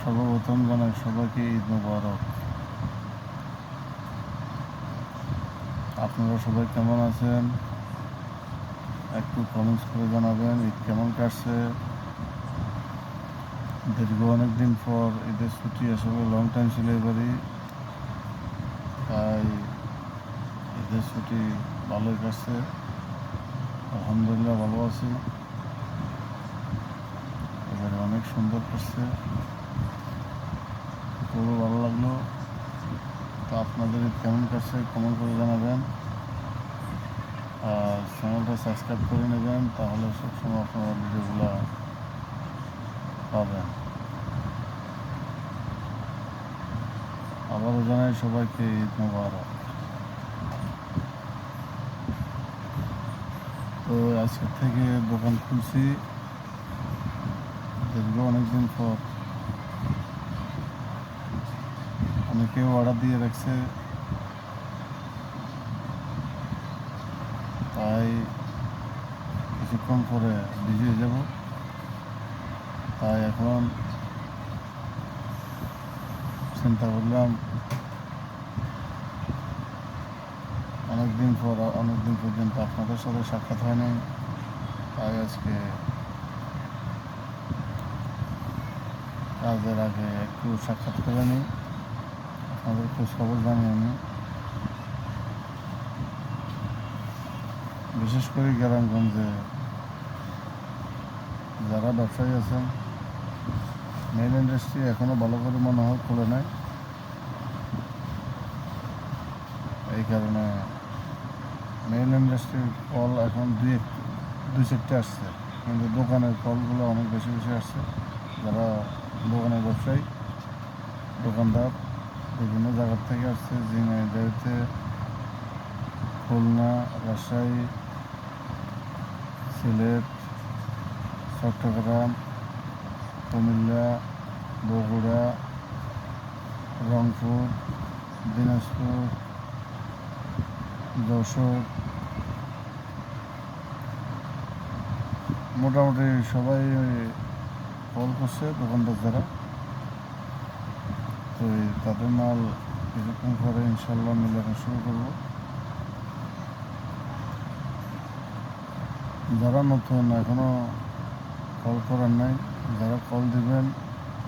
সর্বপ্রথম জানাই সবাইকে ঈদ মুবারক। আপনারা সবাই কেমন আছেন? একটু কমেন্টস করে জানাবেন, ঈদ কেমন কাটছে? দীর্ঘ অনেক দিন পর ঈদের ছুটি, আসলে লং টাইম ছিল এবারই তাই ঈদের ছুটি ভালোই কাটছে। আলহামদুলিল্লাহ ভালো আছি। এবারে অনেক সুন্দর করছে। খুবই ভালো লাগল। তো আপনাদের কেমন কাটছে কমেন্ট করে জানাবেন। আর চ্যানেলটা সাবস্ক্রাইব করে নেবেন, তাহলে সবসময় আপনারা ভিডিওগুলো পাবেন। আবারও জানাই সবাইকে ঈদ মোবারক। তো আজকের থেকে দোকান খুলছি। দীর্ঘ অনেকদিন পর। অনেকেও অর্ডার দিয়ে রাখছে। তাই কিছুক্ষণ পরে বিজি হয়ে যাব। তাই এখন চিন্তা করলাম অনেকদিন পর, অনেকদিন পর্যন্ত আপনাদের সাথে সাক্ষাৎ হয়নি তাই আজকে কাজের আগে একটু সাক্ষাৎ করে নিই। আপনাদের খোঁজ খবর জানি আমি। বিশেষ করে গ্রামগঞ্জে যারা ব্যবসায়ী আছেন মেইল ইন্ডাস্ট্রি এখনও ভালো করে মনে হয় খুলে নাই। এই কারণে মেইল ইন্ডাস্ট্রির কল এখন দুই দুই চারটে আসছে। কিন্তু দোকানের কলগুলো অনেক বেশি বেশি আসছে। যারা দোকানের ব্যবসায়ী, দোকানদার বিভিন্ন জায়গার থেকে আসছে। ঝিনাইদহতে খুলনা, রাজশাহী, সিলেট, চট্টগ্রাম, কুমিল্লা, বগুড়া, রংপুর, দিনাজপুর যশোর মোটামুটি সবাই কল করছে দোকানদার যারা। তো তাদের মাল কিছুক্ষণ করে ইনশাল্লাহ মেলানো শুরু করব। যারা নতুন এখনও কল করার নাই, যারা কল দিবেন,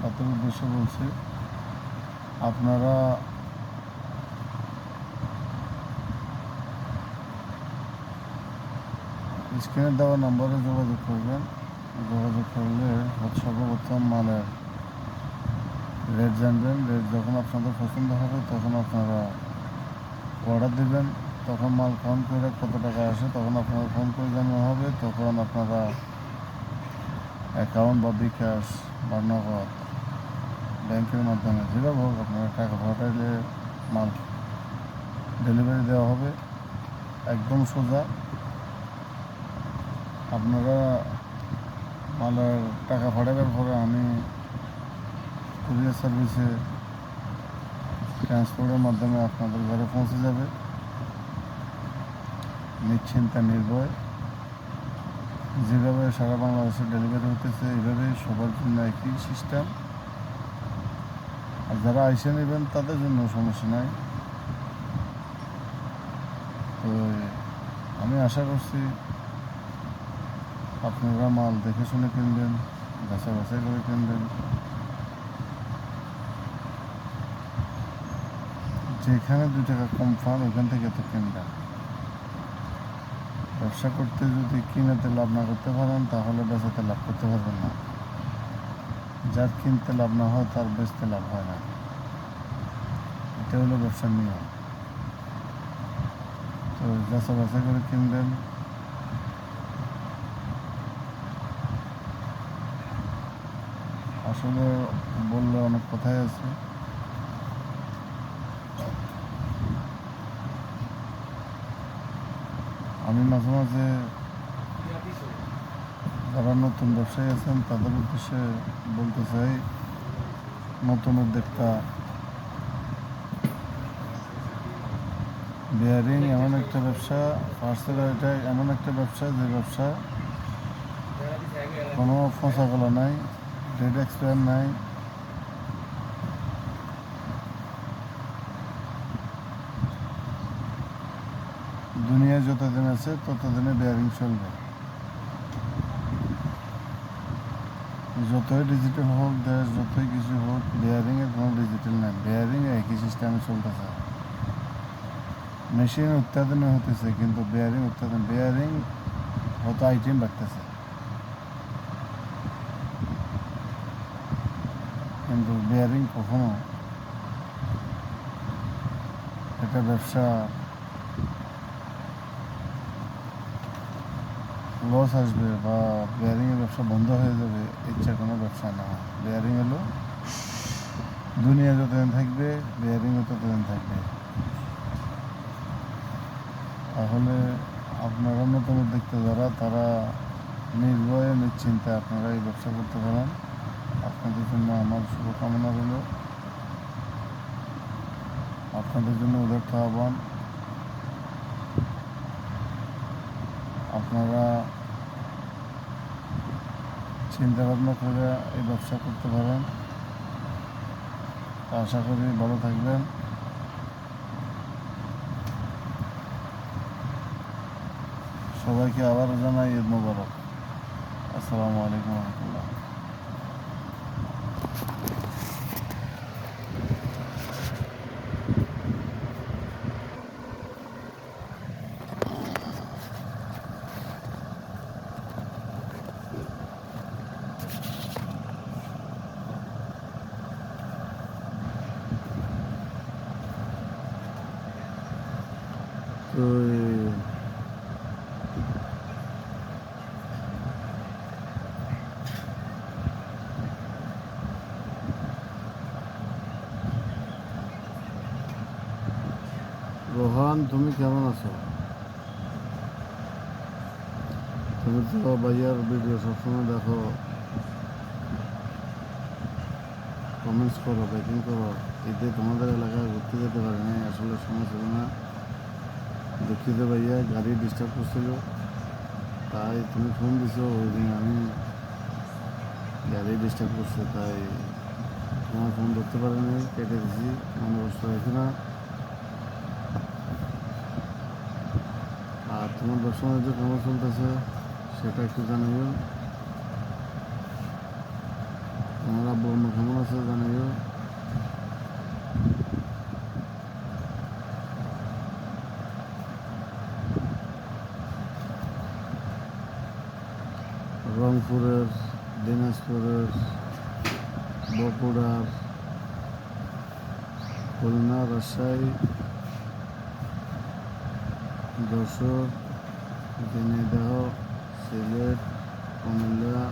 তাদের উদ্দেশ্যে বলছি, আপনারা স্ক্রিনে দেওয়া নম্বরে যোগাযোগ করবেন। যোগাযোগ করলে সর্বপ্রথম মালের রেট জানবেন। রেট যখন আপনাদের পছন্দ হবে, তখন আপনারা অর্ডার দেবেন। তখন মাল ফোন করে কত টাকা আসে, তখন আপনারা ফোন করে জানানো হবে। তখন আপনারা অ্যাকাউন্ট বা বিকাশ বা নগদ ব্যাংকের মাধ্যমে যেভাবে হোক আপনারা টাকা পাঠাইলে মাল ডেলিভারি দেওয়া হবে। একদম সোজা। আপনারা মালের টাকা পাঠাবার পরে আমি কুরিয়ার সার্ভিসে ট্রান্সপোর্টের মাধ্যমে আপনাদের ঘরে পৌঁছে যাবে। নিশ্চিন্তা নির্ভয়। যেভাবে সারা বাংলাদেশে ডেলিভারি হতেছে এইভাবেই সবার জন্য একই সিস্টেম আর যারা আইসে নেবেন, তাদের জন্য সমস্যা নাই। তো, আমি আশা করছি আপনারা মাল দেখে শুনে কিনবেন বাছাই বাছাই করে কিনবেন। যেখানে দু টাকা কম পান, ওখান থেকে তো কিনবেন। ব্যবসা করতে যদি কিনেতে লাভ না করতে পারেন, তাহলে বেচাতে লাভ করতে পারবেন না। যার কিনতে লাভ না হয়, তার বেচতে লাভ হয় না। এটা হলো ব্যবসার নিয়ম। তো যাচা বাছাই করে কিনবেন। আসলে বললে অনেক কথাই আছে। আমি মাঝে মাঝে যারা নতুন ব্যবসায়ী আছেন, তাদের উদ্দেশ্যে বলতে চাই নতুন উদ্যোক্তা বিয়ারিং এমন একটা ব্যবসা, পার্সেল এটা এমন একটা ব্যবসা, যে ব্যবসা কোনো ফসাগলা নাই। ডেট এক্সপায়ার নাই দুনিয়া যতদিন আছে ততদিনে বেয়ারিং চলবে যতই ডিজিটাল হোক দেশ যতই কিছু হোক বেয়ারিংয়ের কোনো ডিজিটাল নাই বেয়ারিং একই সিস্টেমে চলতেছে মেশিন উৎপাদনে হতেছে কিন্তু বেয়ারিং উৎপাদন বেয়ারিং হয়তো আইটেম বাড়তেছে কিন্তু বেয়ারিং কখনো এটা ব্যবসা লস আসবে বা বেয়ারিংয়ের ব্যবসা বন্ধ হয়ে যাবে ইচ্ছা কোনো ব্যবসা না। বেয়ারিং হলো দুনিয়া যতদিন থাকবে বেয়ারিংও ততদিন থাকবে। তাহলে আপনারা নতুন উদ্যোক্তা যারা, তারা নির্ভয়ে নিশ্চিন্তে আপনারা এই ব্যবসা করতে পারেন। আপনাদের জন্য আমার শুভকামনা রইল। আপনাদের জন্য উদার্থ আহ্বান। আপনারা চিন্তা ভাবনা করে এই ব্যবসা করতে পারেন। আশা করি ভালো থাকবেন। সবাইকে আবারও জানাই ঈদ মুবারক। আসসালামু আলাইকুম রহমতুল্লাহ। রোহান, তুমি কেমন আছো? তুমি তো ভাইয়ার ভিডিও সবসময় দেখো। কমেন্টস করো ব্যাকিং করো। এতে তোমাদের এলাকায় ঘুরতে যেতে পারে নাই আসলে সময় ছিল না। দুঃখিত ভাইয়া গাড়ি ডিস্টার্ব করছিল, তাই তুমি ফোন দিছো, ওই দিন আমি গাড়ি ডিস্টার্ব করছে, তাই তোমার ফোন ধরতে পারিনি, কেটে দিছি মনে কষ্ট হয়েছে না। তোমার ব্যবসা বাণিজ্য কেমন চলতেছে, সেটা একটু জানাইও। তোমার আব্বু আম্মা কেমন আছে জানাইও। রংপুরের, দিনাজপুরের, বগুড়ার, খুলনা, রাজশাহী, যশোর ঝিনাইদহ সিলেট কুমিল্লা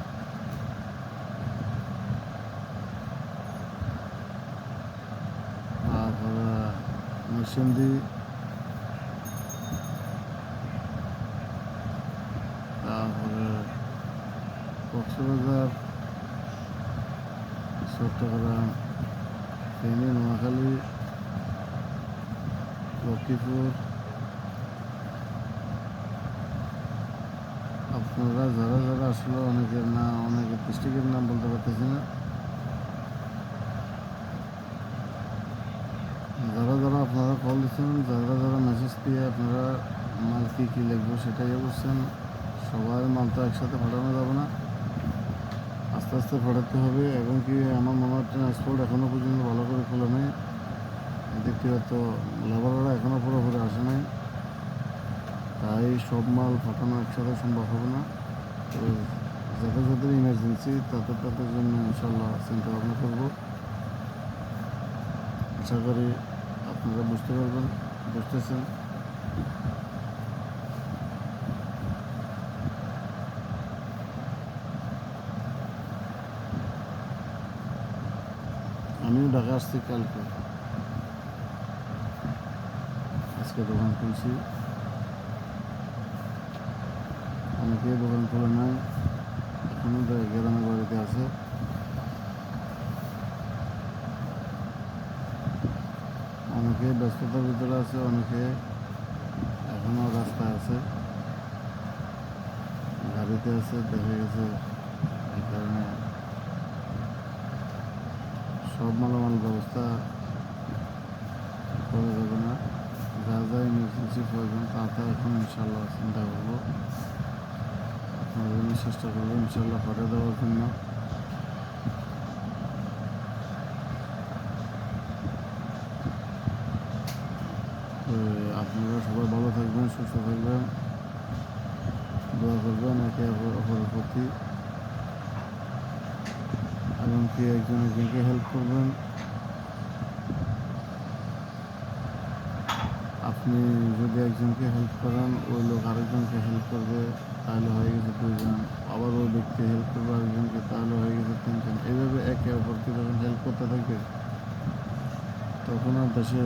তারপরে নরসিংদী তারপরে কক্সবাজার চট্টগ্রাম ফেনী নোয়াখালী লক্ষ্মীপুর আপনারা যারা যারা আসলে, অনেকের না, অনেকের ডিস্ট্রিক্টের নাম বলতে পারতেছি না। যারা যারা আপনারা কল দিচ্ছেন, যারা যারা মেসেজ দিয়ে আপনারা মাল কী কী লিখব সেটাই বলছেন সবার মাল তো একসাথে পাঠানো যাবে না। আস্তে আস্তে ফাটাতে হবে এবং কি আমার মনে হয় ট্রান্সপোর্ট এখনও পর্যন্ত ভালো করে খোলা নেই। দেখতে হয়তো লেবাররা এখনও পুরোপুরি আসে নাই। তাই সব মাল পাঠানো একসাথে সম্ভব হবে না। তো যাদের যাদের ইমার্জেন্সি তাদের তাদের জন্য ইনশাল্লাহ চিন্তা ভাবনা করব। আশা করি আপনারা বুঝতে পারবেন, বুঝতেছেন। আমিও ঢাকা আসছি কালকে। আজকে দোকান খুলছি। অনেকে দোকান খোলা নাই। এখনও গ্রামের বাড়িতে আছে। অনেকে ব্যস্ততার ভিতরে আছে, অনেকে এখনও রাস্তায় আছে। গাড়িতে আছে, দেখা গেছে এই কারণে সব মালামাল ব্যবস্থা করা যাবে না। যা যা ইমার্জেন্সি প্রয়োজন, তা তা এখন ইনশাল্লাহ চিন্তা করব। জন্য চেষ্টা করব ইনশাল্লাহ করে দেওয়ার জন্য আপনারা সবাই ভালো থাকবেন, সুস্থ থাকবেন। দোয়া করবেন, একে অপর- অপরের প্রতি। এমনকি একজন একজনকে হেল্প করবেন। আপনি যদি একজনকে হেল্প করেন, ওই লোক আরেকজনকে হেল্প করবে। তাহলে হয়ে গেছে দুজন আবার ওই ব্যক্তি হেল্প করবে আরেকজনকে তাহলে হয়ে গেছে তিনজন। এইভাবে একে অপরকে যখন হেল্প করতে থাকবে তখন আর দেশে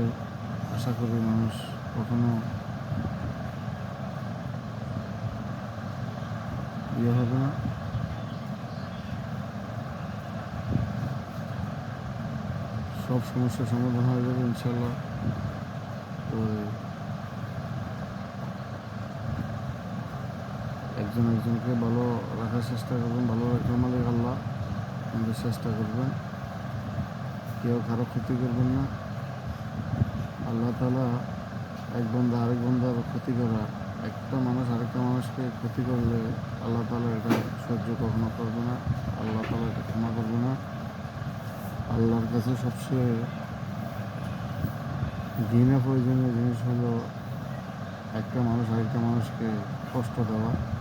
আশা করি মানুষ কখনো ইয়ে হবে না। সব সমস্যার সমাধান হয়ে যাবে ইনশাল্লাহ। তো একজন একজনকে ভালো রাখার চেষ্টা করবেন, ভালো রাখার মালিক আল্লাহ। আমাদের চেষ্টা করবেন। কেউ কারও ক্ষতি করবেন না। আল্লাহ তালা এক বন্ধা আরেক বন্ধার ক্ষতি করা, একটা মানুষ আরেকটা মানুষকে ক্ষতি করলে আল্লাহ তালা এটা সহ্য কখনো করবে না, আল্লাহ তালা এটা ক্ষমা করবে না। আল্লাহর কাছে সবচেয়ে ঘৃণা প্রয়োজনীয় জিনিস হলো একটা মানুষ আরেকটা মানুষকে কষ্ট দেওয়া।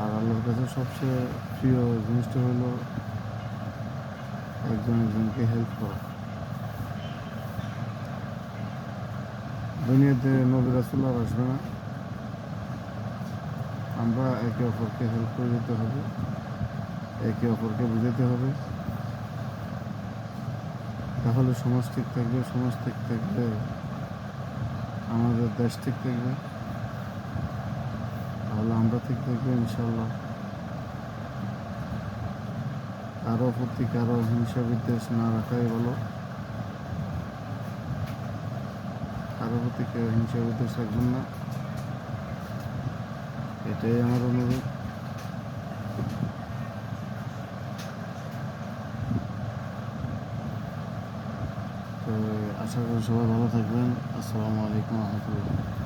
আর আল্লাহর কাছে সবচেয়ে প্রিয় জিনিসটা হলো একজন একজনকে হেল্প করা। দুনিয়াতে নবী আর আসবে না। আমরা একে অপরকে হেল্প করে দিতে হবে, একে অপরকে বুঝাতে হবে। তাহলে সমাজ ঠিক থাকবে, সমাজ ঠিক থাকবে, আমাদের দেশ ঠিক থাকবে। তাহলে আমরা ঠিক থাকব ইনশাল্লাহ কারও প্রতি কারও হিংসা বিদ্বেষ না রাখাই ভালো। কারও প্রতি কেউ হিংসা বিদ্বেষ রাখবেন না। এটাই আমার অনুরোধ। তো আশা করি সবাই ভালো থাকবেন। আসসালামু আলাইকুম রহমতুল্লাহ।